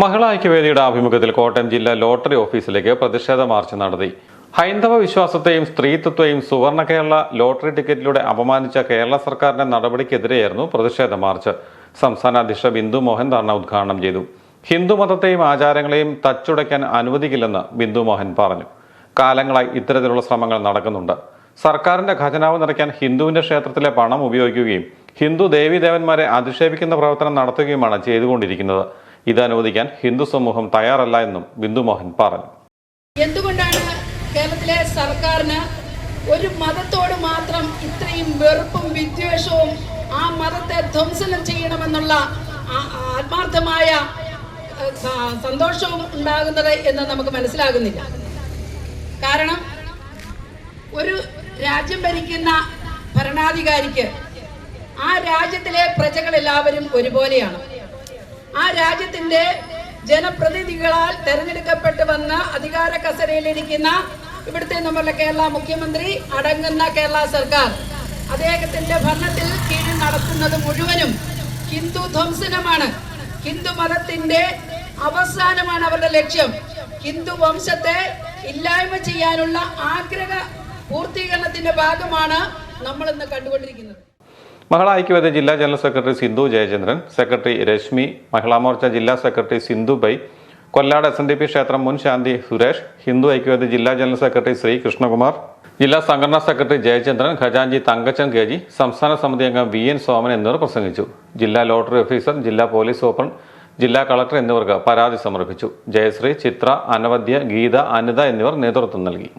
മഹിളാ ഐക്യവേദിയുടെ ആഭിമുഖ്യത്തിൽ കോട്ടയം ജില്ലാ ലോട്ടറി ഓഫീസിലേക്ക് പ്രതിഷേധ മാർച്ച് നടത്തി. ഹൈന്ദവ വിശ്വാസത്തെയും സ്ത്രീത്വത്തെയും സുവർണ കേരള ലോട്ടറി ടിക്കറ്റിലൂടെ അപമാനിച്ച കേരള സർക്കാരിന്റെ നടപടിക്കെതിരെയായിരുന്നു പ്രതിഷേധ മാർച്ച്. സംസ്ഥാന അധ്യക്ഷ ബിന്ദു മോഹൻ ധർണ ഉദ്ഘാടനം ചെയ്തു. ഹിന്ദു മതത്തെയും ആചാരങ്ങളെയും തച്ചുടയ്ക്കാൻ അനുവദിക്കില്ലെന്ന് ബിന്ദു മോഹൻ പറഞ്ഞു. കാലങ്ങളായി ഇത്തരത്തിലുള്ള ശ്രമങ്ങൾ നടക്കുന്നുണ്ട്. സർക്കാരിന്റെ ഖജനാവ് നിറയ്ക്കാൻ ഹിന്ദുവിന്റെ ക്ഷേത്രത്തിലെ പണം ഉപയോഗിക്കുകയും ഹിന്ദു ദേവീദേവന്മാരെ അധിക്ഷേപിക്കുന്ന പ്രവർത്തനം നടത്തുകയുമാണ് ചെയ്തുകൊണ്ടിരിക്കുന്നത്. ഇത് അനുവദിക്കാൻ ഹിന്ദു സമൂഹം തയ്യാറല്ല എന്നും ബിന്ദു മോഹൻ പറഞ്ഞു. എന്തുകൊണ്ടാണ് കേരളത്തിലെ സർക്കാരിന് ഒരു മതത്തോട് മാത്രം ഇത്രയും വെറുപ്പും വിദ്വേഷവും ആ മതത്തെ ധ്വംസനം ചെയ്യണമെന്നുള്ള ആത്മാർത്ഥമായ സന്തോഷവും ഉണ്ടാകുന്നത് എന്ന് നമുക്ക് മനസ്സിലാകുന്നില്ല. കാരണം ഒരു രാജ്യം ഭരിക്കുന്ന ഭരണാധികാരിക്ക് ആ രാജ്യത്തിലെ പ്രജകളെല്ലാവരും ഒരുപോലെയാണ്. ആ രാജ്യത്തിന്റെ ജനപ്രതിനിധികളാൽ തെരഞ്ഞെടുക്കപ്പെട്ട് വന്ന അധികാര കസരയിലിരിക്കുന്ന ഇവിടുത്തെ നമ്മളുടെ കേരള മുഖ്യമന്ത്രി അടങ്ങുന്ന കേരള സർക്കാർ. അദ്ദേഹത്തിന്റെ ഭരണത്തിൽ കീഴിൽ നടത്തുന്നത് മുഴുവനും ഹിന്ദു ധ്വംസനമാണ്. ഹിന്ദു മതത്തിന്റെ അവസാനമാണ് അവരുടെ ലക്ഷ്യം. ഹിന്ദു വംശത്തെ ഇല്ലായ്മ ചെയ്യാനുള്ള ആഗ്രഹ പൂർത്തീകരണത്തിന്റെ ഭാഗമാണ് നമ്മൾ ഇന്ന് കണ്ടുകൊണ്ടിരിക്കുന്നത്. മഹിളാ ഐക്യവേദി ജില്ലാ general secretary Sindhu Jayachandran secretary Rashmi Mahila Morcha ജില്ലാ secretary Sindhu Bai Kollad S N D P ക്ഷേത്രം മുൻ ശാന്തി സുരേഷ് ഹിന്ദു ഐക്യവേദി ജില്ലാ ജനറൽ സെക്രട്ടറി ശ്രീ കൃഷ്ണകുമാർ ജില്ലാ സംഘടനാ സെക്രട്ടറി ജയചന്ദ്രൻ ഖജാൻജി തങ്കച്ചൻ കെ ജി സംസ്ഥാന സമിതി അംഗം വി എൻ സോമൻ എന്നിവർ പ്രസംഗിച്ചു. ജില്ലാ ലോട്ടറി ഓഫീസർ ജില്ലാ പോലീസ് സൂപ്രണ്ട് ജില്ലാ കളക്ടർ എന്നിവർക്ക് പരാതി സമർപ്പിച്ചു. ജയശ്രീ ചിത്ര അനവദ്യ ഗീത അനിത എന്നിവർ നേതൃത്വം നൽകി.